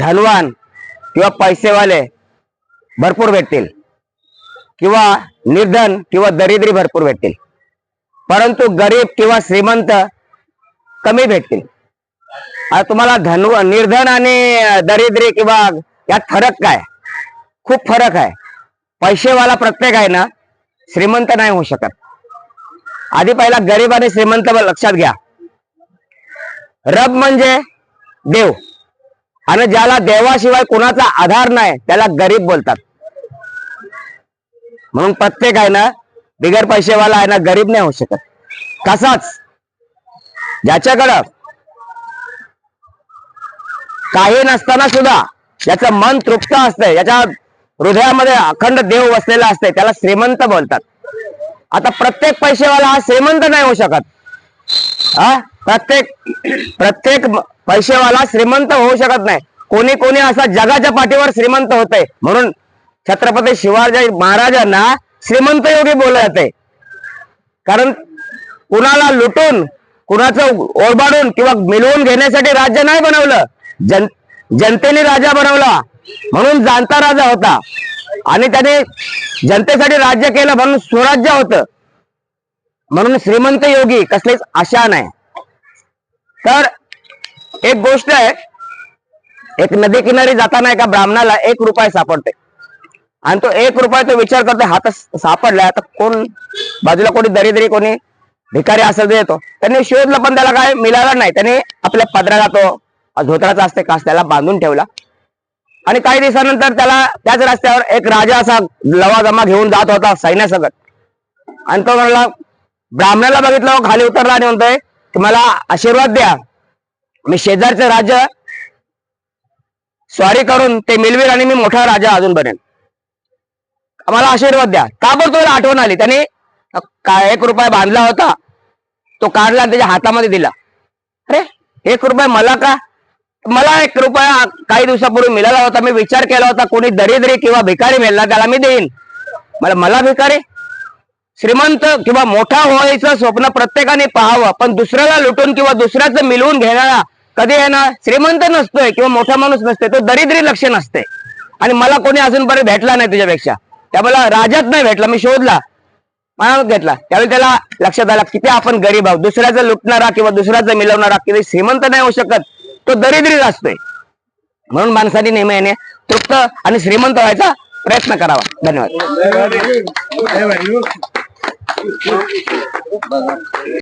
धनवान किंवा पैसेवाले भरपूर भेटतील. किंवा निर्धन किंवा दरिद्री भरपूर भेटतील. परंतु गरीब किंवा श्रीमंत कमी भेटतील. तुम्हाला धनु निर्धन आणि दरिद्री किंवा यात फरक काय? खूप फरक आहे. पैसेवाला प्रत्येक आहे ना श्रीमंत नाही होऊ शकत. आधी पहिला गरीब आणि श्रीमंत लक्षात घ्या. रब म्हणजे देव. आणि ज्याला देवाशिवाय कुणाचा आधार नाही त्याला गरीब बोलतात. म्हणून प्रत्येक आहे ना बिगर पैसेवाला आहे ना गरीब नाही होऊ शकत. कसाच? ज्याच्याकडं काही नसताना सुद्धा ज्याचं मन तृप्त असतंय याच्या हृदयामध्ये अखंड देव वसलेला असते त्याला श्रीमंत बोलतात. आता प्रत्येक पैसेवाला हा श्रीमंत नाही होऊ शकत. हा? प्रत्येक प्रत्येक पैसेवाला श्रीमंत होऊ शकत नाही. कोणी कोणी असा जगाच्या पाठीवर श्रीमंत होतंय. म्हणून छत्रपती शिवाजी महाराजांना श्रीमंत योगी बोलले जाते कारण कुणाला लुटून कुणाचं ओरबाडून किंवा मिळवून घेण्यासाठी राज्य नाही बनवलं. जन जनतेने राजा बनवला. म्हणून जाणता राजा होता. आणि त्याने जनतेसाठी राज्य केलं म्हणून स्वराज्य होतं. म्हणून श्रीमंत योगी कसलीच आशा नाही. तर एक गोष्ट आहे एक नदी किनारी जाताना एका ब्राह्मणाला एक रुपये सापडते. आणि तो एक रुपये तो विचार करतो हात सापडलाय आता कोण बाजूला कोणी दरिद्री कोणी भिकारी असं येतो. त्यांनी शोधलं पण त्याला काय मिळाला नाही. त्याने आपल्या पदराला तो धोत्राचा असते कास त्याला बांधून ठेवला. आणि काही दिवसानंतर त्याला त्याच रस्त्यावर एक राजा असा लवाजमा घेऊन जात होता सैन्यासकट. आणि तो म्हणला ब्राह्मणाला बघितलं हो, खाली उतरला आणि म्हणतोय की मला आशीर्वाद द्या. मी शेजारचं राज्य स्वारी करून ते मिळवील आणि मी मोठा राजा अजून बनेन. मला आशीर्वाद द्या. का बरं आठवण आली? त्याने काय एक रुपया बांधला होता तो काढला आणि त्याच्या हातामध्ये दिला. अरे एक रुपया मला का? मला एक रुपया काही दिवसापूर्वी मिळाला होता. मी विचार केला होता कोणी दरिद्री किंवा भिकारी मिळला त्याला मी देईन. मला मला भिकारी? श्रीमंत किंवा मोठा व्हायचं स्वप्न प्रत्येकाने पाहावं पण दुसऱ्याला लुटून किंवा दुसऱ्याचं मिळवून घेणारा कधी आहे ना श्रीमंत नसतोय किंवा मोठा माणूस नसतोय तो दरिद्री लक्ष नसते आणि मला कोणी अजूनपर्यंत भेटला नाही तुझ्यापेक्षा. त्यामुळे राजात नाही भेटला मी शोधला. मला घेतला. त्यावेळी त्याला लक्षात आला किती आपण गरीब आहोत. दुसऱ्याचं लुटणारा किंवा दुसऱ्याचं मिळवणारा किती श्रीमंत नाही होऊ शकत. तो दरिद्रीच असतोय. म्हणून माणसाने नेहमी तृप्त आणि श्रीमंत व्हायचा प्रयत्न करावा. धन्यवाद. 收拾一